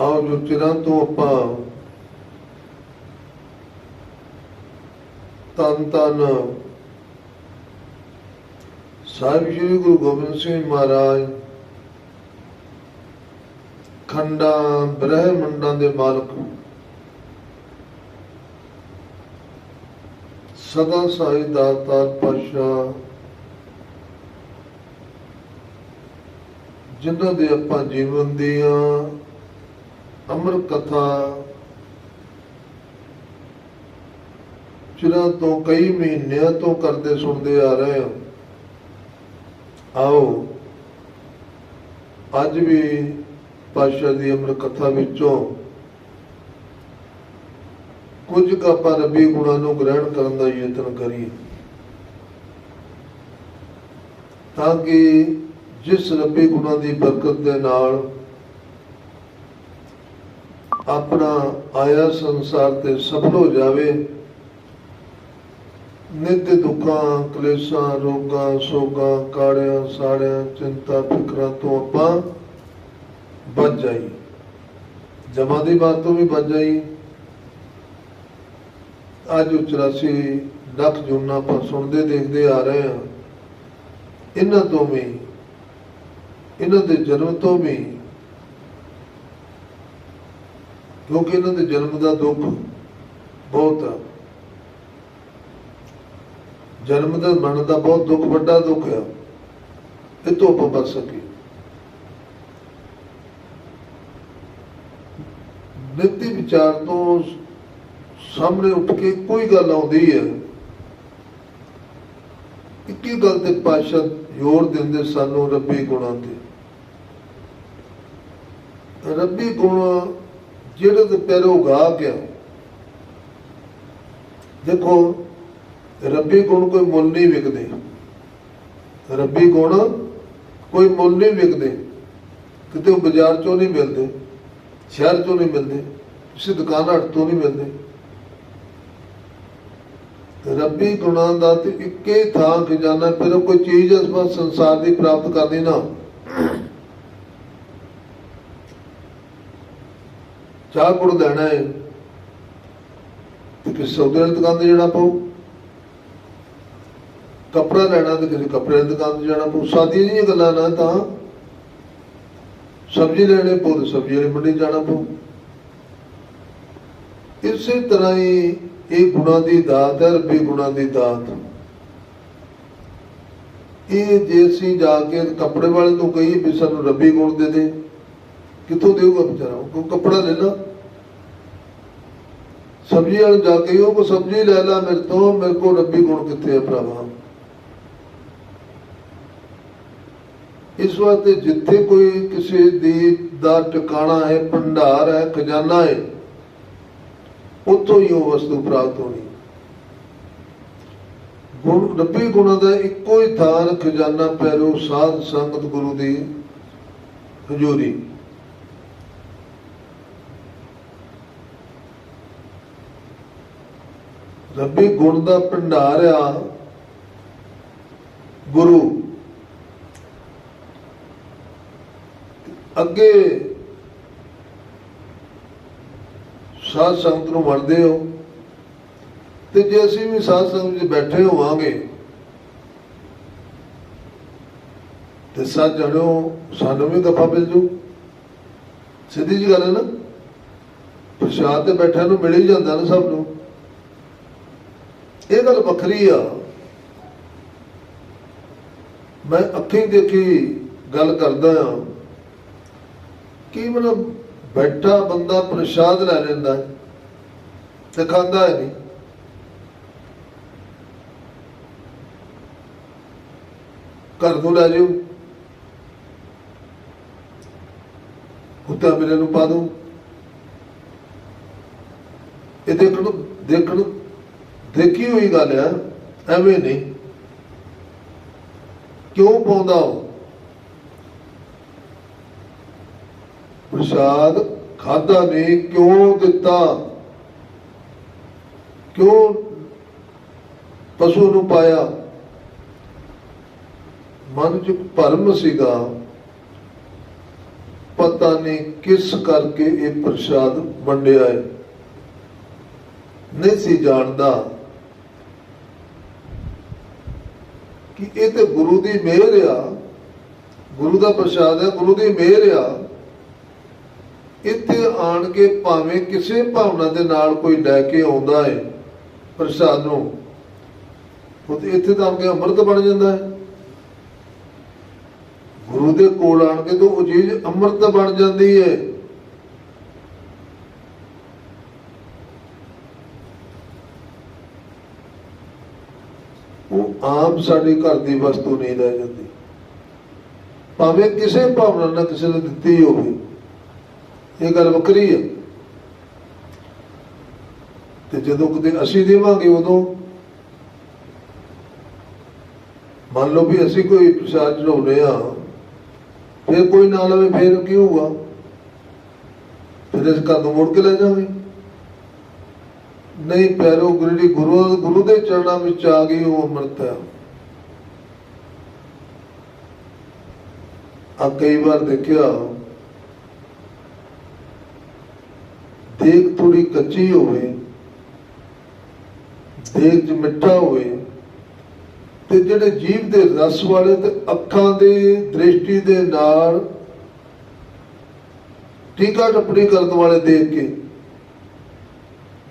ਆਓ ਜੋ ਚਿਰਾਂ ਤੋਂ ਆਪਾਂ ਤਨ ਤਨ ਸਾਹਿਬ ਸ੍ਰੀ ਗੁਰੂ ਗੋਬਿੰਦ ਸਿੰਘ ਮਹਾਰਾਜ, ਖੰਡਾਂ, ਬ੍ਰਹਮੰਡਾਂ ਦੇ ਮਾਲਕ ਸਦਾ ਸਾਈ ਦਾਤਾਰ ਪਾਸ਼ਾ ਜਿਨ੍ਹਾਂ ਦੇ ਆਪਾਂ ਜੀਵਨ ਦੀਆਂ ਅਮਰ ਕਥਾ ਚਿਰਾਂ ਤੋਂ ਕਈ ਮਹੀਨਿਆਂ ਤੋਂ ਕਰਦੇ ਸੁਣਦੇ ਆ ਰਹੇ ਹਾਂ। ਆਓ, ਅੱਜ ਵੀ ਪਾਸ਼ਾ ਦੀ ਅਮਰ ਕਥਾ ਵਿੱਚੋਂ ਕੁਝ ਕੁ ਆਪਾਂ ਰੱਬੀ ਗੁਣਾਂ ਨੂੰ ਗ੍ਰਹਿਣ ਕਰਨ ਦਾ ਯਤਨ ਕਰੀਏ। ਤਾਂ ਕਿ ਜਿਸ ਰੱਬੀ ਗੁਣਾਂ ਦੀ ਬਰਕਤ ਦੇ ਨਾਲ ਆਪਣਾ ਆਇਆ ਸੰਸਾਰ ਤੇ ਸਫਲ ਹੋ ਜਾਵੇ। ਨਿੱਤ ਦੁੱਖਾਂ, ਕਲੇਸ਼ਾਂ, ਰੋਗਾਂ, ਸੋਗਾਂ, ਕਾੜਿਆਂ, ਸਾੜਿਆਂ, ਚਿੰਤਾ, ਫਿਕਰਾਂ ਤੋਂ ਆਪਾਂ ਬਚ ਜਾਈ ਜਮਾ ਦੀ ਬਾਤ ਤੋਂ ਵੀ ਬਚ ਜਾਈ ਅੱਜ ਉਹ 84 ਲੱਖ ਜੁਨਾ ਆਪਾਂ ਸੁਣਦੇ, ਦੇਖਦੇ ਆ ਰਹੇ ਹਾਂ। ਇਹਨਾਂ ਤੋਂ ਵੀ, ਇਹਨਾਂ ਦੇ ਜਨਮ ਤੋਂ ਵੀ ਕਿਉਂਕਿ ਇਹਨਾਂ ਦੇ ਜਨਮ ਦਾ ਦੁੱਖ ਬਹੁਤ ਆ। ਜਨਮ ਦਾ ਮਰਨ ਦਾ ਬਹੁਤ ਦੁੱਖ, ਵੱਡਾ ਦੁੱਖ ਆ। ਇਹ ਤੋਂ ਆਪਾਂ ਬਚ ਸਕੀ। ਨਿੱਤੀ ਵਿਚਾਰ ਤੋਂ ਸਾਹਮਣੇ ਉੱਠ ਕੇ ਕੋਈ ਗੱਲ ਆਉਂਦੀ ਹੈ ਇੱਕੀ ਗੱਲ ਤੇ ਪਾਸ਼ਾ ਜ਼ੋਰ ਦਿੰਦੇ ਸਾਨੂੰ ਰੱਬੀ ਗੁਣਾਂ ਤੇ। ਰੱਬੀ ਗੁਣ ਜਿਹੜੇ ਤੇ ਪੈਰੋਂ ਉਗਾ ਗਿਆ ਦੇਖੋ, ਰੱਬੀ ਗੁਣ ਕੋਈ ਮੁੱਲ ਨਹੀਂ ਵਿਕਦੇ। ਰੱਬੀ ਗੁਣ ਕੋਈ ਮੁੱਲ ਨਹੀਂ ਵਿਕਦੇ। ਕਿਤੇ ਉਹ ਬਾਜ਼ਾਰ ਚੋਂ ਨਹੀਂ ਮਿਲਦੇ, ਸ਼ਹਿਰ ਚੋਂ ਨਹੀਂ ਮਿਲਦੇ, ਕਿਸੇ ਦੁਕਾਨ ਹੱਟ ਤੋਂ ਨਹੀਂ ਮਿਲਦੇ। ਰੱਬੀ ਗੁਣਾਂ ਦਾ ਤੇ ਇੱਕੇ ਥਾਂ ਖਜ਼ਾਨਾ, ਫਿਰ ਕੋਈ ਚੀਜ਼ ਇਸ ਸੰਸਾਰ ਦੀ ਪ੍ਰਾਪਤ ਕਰਨੀ ਨਾ। ਚਾਹ ਗੁੜ ਲੈਣਾ ਹੈ ਤੇ ਕਿਸੇ ਸੌਦੇ ਵਾਲੀ ਦੁਕਾਨ ਤੇ ਜਾਣਾ ਪਊ। ਕੱਪੜਾ ਲੈਣਾ ਤੇ ਕਿਸੇ ਕੱਪੜੇ ਵਾਲੀ ਦੁਕਾਨ ਤੇ ਜਾਣਾ ਪਊ। ਸਾਦੀਆਂ ਜਿਹੀਆਂ ਗੱਲਾਂ ਨਾ ਤਾਂ ਸਬਜ਼ੀ ਲੈਣੇ ਪਊ ਤੇ ਸਬਜ਼ੀ ਵਾਲੀ ਮੰਡੀ ਜਾਣਾ ਪਊ। ਇਸੇ ਤਰ੍ਹਾਂ ਹੀ ਇਹ ਗੁਣਾਂ ਦੀ ਦਾਤ ਹੈ, ਰੱਬੀ ਗੁਣਾਂ ਦੀ ਦਾਤ। ਇਹ ਜੇ ਅਸੀਂ ਜਾ ਕੇ ਕੱਪੜੇ ਵਾਲੇ ਨੂੰ ਕਹੀਏ ਵੀ ਸਾਨੂੰ ਰੱਬੀ ਗੁਣ ਦੇ ਦੇ। ਕਿੱਥੋਂ ਦੇਊਗਾ ਵਿਚਾਰਾ? ਉਹ ਕੱਪੜਾ ਲੈ ਲਾ। ਸਬਜ਼ੀ ਵਾਲੇ ਜਾ ਕੇ ਉਹ ਕੋ ਸਬਜ਼ੀ ਲੈ ਲਾ, ਮੇਰੇ ਤੋਂ, ਮੇਰੇ ਕੋਲ ਰੱਬੀ ਗੁਣ ਕਿੱਥੇ ਹੈ ਭਰਾਵਾ? ਇਸ ਵਾਸਤੇ ਜਿੱਥੇ ਕੋਈ ਕਿਸੇ ਦੀ ਦਾ ਟਿਕਾਣਾ ਹੈ, ਭੰਡਾਰ ਹੈ, ਖਜ਼ਾਨਾ ਹੈ, ਉੱਥੋਂ ਹੀ ਉਹ ਵਸਤੂ ਪ੍ਰਾਪਤ ਹੋਣੀ। ਗੁਣ, ਰੱਬੀ ਗੁਣਾਂ ਦਾ ਇੱਕੋ ਹੀ ਥਾਨ ਖਜ਼ਾਨਾ, ਪੈਰੋ, ਸਾਧ ਸੰਗਤ ਗੁਰੂ ਦੀ ਹਜ਼ੂਰੀ। ਰੱਬੀ ਗੁਣ ਦਾ ਭੰਡਾਰ ਆ ਗੁਰੂ। ਅੱਗੇ ਸਾਧ ਸੰਗਤ ਨੂੰ ਵੰਡਦੇ ਹੋ। ਤੇ ਜੇ ਅਸੀਂ ਵੀ ਸਾਧ ਸੰਗਤ ਵਿੱਚ ਬੈਠੇ ਹੋਵਾਂਗੇ, ਤੇ ਸਾਧ ਜਣੋ ਸਾਨੂੰ ਵੀ ਗੱਫਾ ਮਿਲ ਜੂ ਸਿੱਧੀ ਜੀ ਗੱਲ ਹੈ ਨਾ, ਪ੍ਰਸ਼ਾਦ ਤੇ ਬੈਠਿਆਂ ਨੂੰ ਮਿਲ ਹੀ ਜਾਂਦਾ ਨਾ ਸਭ ਨੂੰ। ਇਹ ਗੱਲ ਵੱਖਰੀ ਆ। ਮੈਂ ਅੱਖੀਂ ਦੇਖੀ ਗੱਲ ਕਰਦਾ ਆ ਕਿ ਮਤਲਬ ਬੈਠਾ ਬੰਦਾ ਪ੍ਰਸ਼ਾਦ ਲੈ ਲੈਂਦਾ ਹੈ ਤੇ ਖਾਂਦਾ ਹੈ ਨਹੀਂ। ਘਰ ਨੂੰ ਲੈ ਜਾਓ ਕੁੱਤਾ ਮੇਰੇ ਨੂੰ ਪਾ ਦੋ ਇਹ ਦੇਖਣ ਦੇਖਣ ਦੇਖੀ ਹੋਈ ਗੱਲ ਆ ਐਵੇਂ ਨਹੀਂ। ਕਿਉਂ ਪਾਉਂਦਾ ਉਹ? ਪ੍ਰਸ਼ਾਦ ਖਾਦਾ ਨਹੀਂ, ਕਿਉਂ ਦਿੱਤਾ? ਕਿਉਂ ਪਸ਼ੂ ਨੂੰ ਪਾਇਆ? ਮਨ ਚ ਭਰਮ ਸੀਗਾ। ਪਤਾ ਨਹੀਂ ਕਿਸ ਕਰਕੇ ਇਹ ਪ੍ਰਸ਼ਾਦ ਵੰਡਿਆ ਹੈ। ਨਹੀਂ ਸੀ ਜਾਣਦਾ। ਕਿ ਇਹ ਤੇ ਗੁਰੂ ਦੀ ਮਿਹਰ ਆ। ਗੁਰੂ ਦਾ ਪ੍ਰਸ਼ਾਦ ਹੈ, ਗੁਰੂ ਦੀ ਮਿਹਰ ਆ। ਇੱਥੇ ਆਣ ਕੇ ਭਾਵੇਂ ਕਿਸੇ ਭਾਵਨਾ ਦੇ ਨਾਲ ਕੋਈ ਲੈ ਕੇ ਆਉਂਦਾ ਹੈ ਪ੍ਰਸ਼ਾਦ ਨੂੰ, ਉਹ ਇੱਥੇ ਤਾਂ ਆ ਕੇ ਅੰਮ੍ਰਿਤ ਬਣ ਜਾਂਦਾ ਹੈ ਗੁਰੂ ਦੇ ਕੋਲ ਆਣ ਕੇ ਤਾਂ ਉਹ ਚੀਜ਼ ਅੰਮ੍ਰਿਤ ਬਣ ਜਾਂਦੀ ਹੈ ਉਹ ਆਮ ਸਾਡੇ ਘਰ ਦੀ ਵਸਤੂ ਨਹੀਂ ਰਹਿ ਜਾਂਦੀ। ਭਾਵੇਂ ਕਿਸੇ ਭਾਵਨਾ ਨਾਲ ਕਿਸੇ ਨੇ ਦਿੱਤੀ ਹੋਵੇ। ਇਹ ਗੱਲ ਵੱਖਰੀ ਹੈ ਤੇ ਜਦੋਂ ਕਦੇ ਅਸੀਂ ਦੇਵਾਂਗੇ ਉਦੋਂ ਮੰਨ ਲਓ ਵੀ ਅਸੀਂ ਕੋਈ ਪ੍ਰਸ਼ਾਦ ਚੜਾਉਂਦੇ ਆ ਫਿਰ ਕੋਈ ਨਾ ਲਵੇ, ਫਿਰ ਕੀ ਹੋਊਗਾ ਫਿਰ ਇਸ ਘਰ ਨੂੰ ਮੁੜ ਕੇ ਲੈ ਜਾਵਾਂਗੇ ਨਹੀਂ ਪੈਰੋ ਗੁਰੂ ਦੀ ਗੁਰੂ ਗੁਰੂ ਦੇ ਚਰਨਾਂ ਵਿੱਚ ਆ ਗਈ ਉਹ ਅੰਮ੍ਰਿਤ। ਹੈ ਆ ਕਈ ਵਾਰ ਦੇਖਿਆ ਦੇਖ ਥੋੜੀ ਕੱਚੀ ਹੋਵੇ ਦੇਖ ਚ ਮਿੱਠਾ ਹੋਵੇ, ਤੇ ਜਿਹੜੇ ਜੀਵ ਦੇ ਰਸ ਵਾਲੇ ਤੇ ਅੱਖਾਂ ਦੇ ਦ੍ਰਿਸ਼ਟੀ ਦੇ ਨਾਲ ਟੀਕਾ ਟੱਪਣੀ ਕਰਨ ਵਾਲੇ ਦੇਖ ਕੇ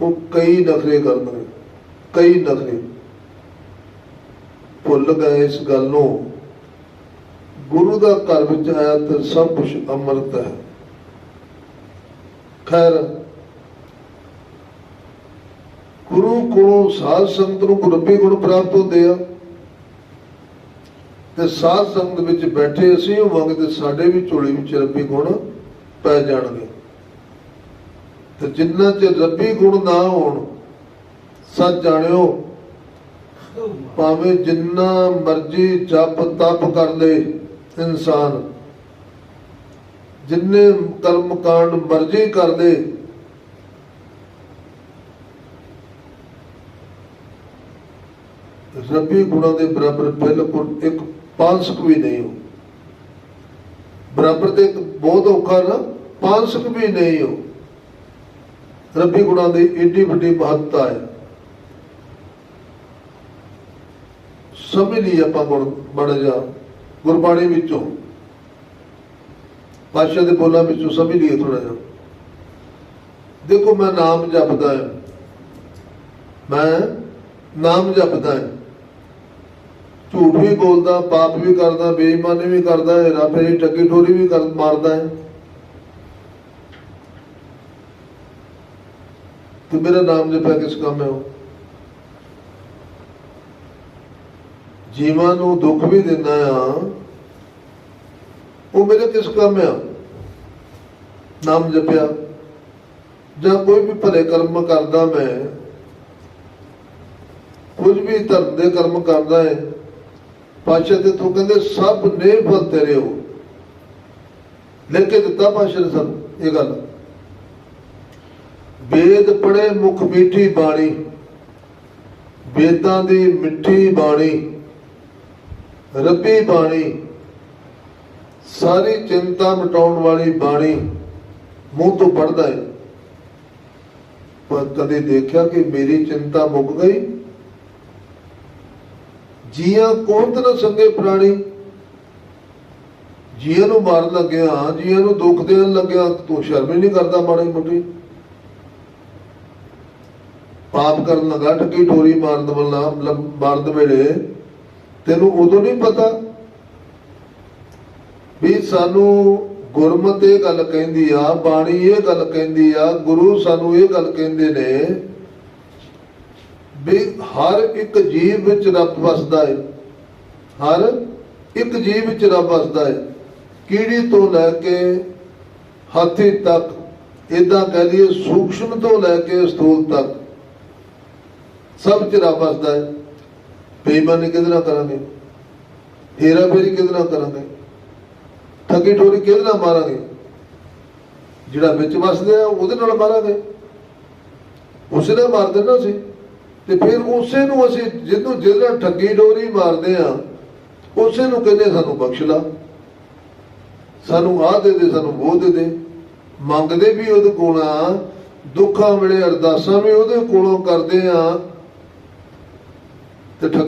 ਉਹ ਕਈ ਨਖਰੇ ਕਰਨਗੇ ਕਈ ਨਖਰੇ ਭੁੱਲ ਗਏ ਇਸ ਗੱਲ ਨੂੰ। ਗੁਰੂ ਦਾ ਘਰ ਵਿੱਚ ਆਇਆ ਤੇ ਸਭ ਕੁਝ ਅੰਮ੍ਰਿਤ ਹੈ। ਖੈਰ, ਗੁਰੂ ਕੋਲੋਂ ਸਾਧ ਸੰਗਤ ਨੂੰ ਗੁਰਬੀ ਗੁਣ ਪ੍ਰਾਪਤ ਹੁੰਦੇ ਆ। ਤੇ ਸਾਧ ਸੰਗਤ ਵਿੱਚ ਬੈਠੇ ਅਸੀਂ ਹੋਵਾਂਗੇ ਤੇ ਸਾਡੇ ਵੀ ਝੋਲੀ ਵਿੱਚ ਰੱਬੀ ਗੁਣ ਪੈ ਜਾਣਗੇ। ਤੇ ਜਿੰਨਾ ਚਿਰ ਰੱਬੀ ਗੁਣ ਨਾ ਹੋਣ, ਸੱਚ ਜਾਣਿਓ, ਭਾਵੇਂ ਜਿੰਨਾ ਮਰਜ਼ੀ ਜਪ ਤਪ ਕਰ ਲੇ ਇਨਸਾਨ, ਜਿੰਨੇ ਕਰਮ ਕਾਂਡ ਮਰਜ਼ੀ ਕਰ ਲੇ, ਰੱਬੀ ਗੁਣਾਂ ਦੇ ਬਰਾਬਰ ਬਿਲਕੁਲ ਇੱਕ ਪਾਂਸਕ ਵੀ ਨਹੀਂ ਹੋ। ਬਰਾਬਰ ਤੇ ਇੱਕ ਬਹੁਤ ਔਖਾ ਨਾ, ਪਾਂਸਕ ਵੀ ਨਹੀਂ ਹੋ। ਰੱਬੀ ਗੁਣਾਂ ਦੀ ਏਡੀ ਵੱਡੀ ਮਹੱਤਤਾ ਹੈ। ਸਮਝ ਲਈ ਆਪਾਂ ਗੁਣ ਬਣ ਜਾ, ਗੁਰਬਾਣੀ ਵਿੱਚੋਂ ਪਾਸ਼ਾ ਦੇ ਬੋਲਾਂ ਵਿੱਚੋਂ ਸਮਝ ਲਈਏ ਥੋੜਾ ਜਿਹਾ। ਦੇਖੋ ਮੈਂ ਨਾਮ ਜਪਦਾ ਹਾਂ। ਮੈਂ ਨਾਮ ਜਪਦਾ ਹਾਂ। ਝੂਠ ਵੀ ਬੋਲਦਾ, ਪਾਪ ਵੀ ਕਰਦਾ, ਬੇਈਮਾਨੀ ਵੀ ਕਰਦਾ ਹੈ ਰਾਫੇਰੀ ਟੱਕੀ ਠੋਰੀ ਵੀ ਕਰ, ਮਾਰਦਾ ਹੈ। ਤੇ ਮੇਰਾ ਨਾਮ ਜਪਿਆ ਕਿਸ ਕੰਮ ਹੈ ਉਹ? ਜੀਵਾਂ ਨੂੰ ਦੁੱਖ ਵੀ ਦਿੰਦਾ ਆ ਉਹ ਮੇਰੇ ਕਿਸ ਕੰਮ ਆ ਨਾਮ ਜਪਿਆ। ਜਾਂ ਕੋਈ ਵੀ ਭਲੇ ਕਰਮ ਕਰਦਾ ਮੈਂ, ਕੁਝ ਵੀ ਧਰਮ ਦੇ ਕਰਮ ਕਰਦਾ ਹੈ, ਪਾਸ਼ਾ ਤੇ ਤੂੰ ਕਹਿੰਦੇ, ਸਭ ਨੇ ਫਲ ਤੇਰੇ ਹੋ। ਲਿਖ ਕੇ ਦਿੱਤਾ ਪਾਸ਼ਾ ਨੇ ਸਾਨੂੰ ਇਹ ਗੱਲ। ਵੇਦ ਪੜੇ ਮੁਖ ਮੀਠੀ ਬਾਣੀ, ਵੇਦਾਂ ਦੀ ਮਿੱਠੀ ਬਾਣੀ, ਰੱਬੀ ਬਾਣੀ, ਸਾਰੀ ਚਿੰਤਾ ਮਿਟਾਉਣ ਵਾਲੀ ਬਾਣੀ ਮੂੰਹ ਤੋਂ ਪੜਦਾ ਹੈ ਪਰ ਕਦੇ ਦੇਖਿਆ ਕਿ ਮੇਰੀ ਚਿੰਤਾ ਮੁੱਕ ਗਈ? ਜੀਆਂ ਕੌਣ ਤਨ ਸੰਗੇ ਪ੍ਰਾਣੀ। ਜੀਆਂ ਨੂੰ ਮਾਰਨ ਲੱਗਿਆ, ਜੀਆਂ ਨੂੰ ਦੁੱਖ ਦੇਣ ਲੱਗਿਆ, ਤੂੰ ਸ਼ਰਮ ਹੀ ਨਹੀਂ ਕਰਦਾ ਮਾੜੀ ਮੋਟੀ। ਪਾਪ ਕਰਨ ਲੱਗਾ ਠੱਗੀ ਠੋਰੀ ਮਾਰਨ ਵਾਲਾ ਮਾਰਨ ਵੇਲੇ? ਤੈਨੂੰ ਉਦੋਂ ਨਹੀਂ ਪਤਾ ਵੀ ਸਾਨੂੰ ਗੁਰਮਤ ਇਹ ਗੱਲ ਕਹਿੰਦੀ ਆ, ਬਾਣੀ ਇਹ ਗੱਲ ਕਹਿੰਦੀ ਆ, ਗੁਰੂ ਸਾਨੂੰ ਇਹ ਗੱਲ ਕਹਿੰਦੇ ਨੇ ਵੀ ਹਰ ਇੱਕ ਜੀਵ ਵਿੱਚ ਰੱਬ ਵਸਦਾ ਹੈ ਹਰ ਇੱਕ ਜੀਵ ਵਿੱਚ ਰੱਬ ਵਸਦਾ ਹੈ ਕੀੜੀ ਤੋਂ ਲੈ ਕੇ ਹਾਥੀ ਤੱਕ ਇਦਾਂ ਕਹਿ ਲਈਏ ਸੂਖਸ਼ਮ ਤੋਂ ਲੈ ਕੇ ਸਥੂਲ ਤੱਕ। ਸਭ ਚ ਰੱਬ ਵਸਦਾ ਹੈ। ਬੇਈਮਾਨੀ ਕਿਹਦੇ ਨਾਲ ਕਰਾਂਗੇ? ਹੇਰਾ ਫੇਰੀ ਕਿਹਦੇ ਨਾਲ ਕਰਾਂਗੇ? ਠੱਗੀ ਠੋਰੀ ਕਿਹਦੇ ਨਾਲ ਮਾਰਾਂਗੇ? ਜਿਹੜਾ ਵਿੱਚ ਵਸਦਾ ਉਹਦੇ ਨਾਲ ਮਾਰਾਂਗੇ। ਉਸੇ ਨਾਲ ਮਾਰ ਦੇਣਾ ਸੀ। ਤੇ ਫਿਰ ਉਸੇ ਨੂੰ ਅਸੀਂ ਜਿਹਨੂੰ ਜਿਹਦੇ ਨਾਲ ਠੱਗੀ ਡੋਰੀ ਮਾਰਦੇ ਆ, ਉਸੇ ਨੂੰ ਕਹਿੰਦੇ ਸਾਨੂੰ ਬਖਸ਼ ਲਾ। ਸਾਨੂੰ ਆਹ ਦੇ ਦੇ, ਸਾਨੂੰ ਉਹ ਦੇ ਦੇ। ਮੰਗਦੇ ਵੀ ਉਹਦੇ ਕੋਲ ਆ, ਦੁੱਖਾਂ ਵੇਲੇ ਅਰਦਾਸਾਂ ਵੀ ਉਹਦੇ ਕੋਲੋਂ ਕਰਦੇ ਆ। ਤੇ ਠ-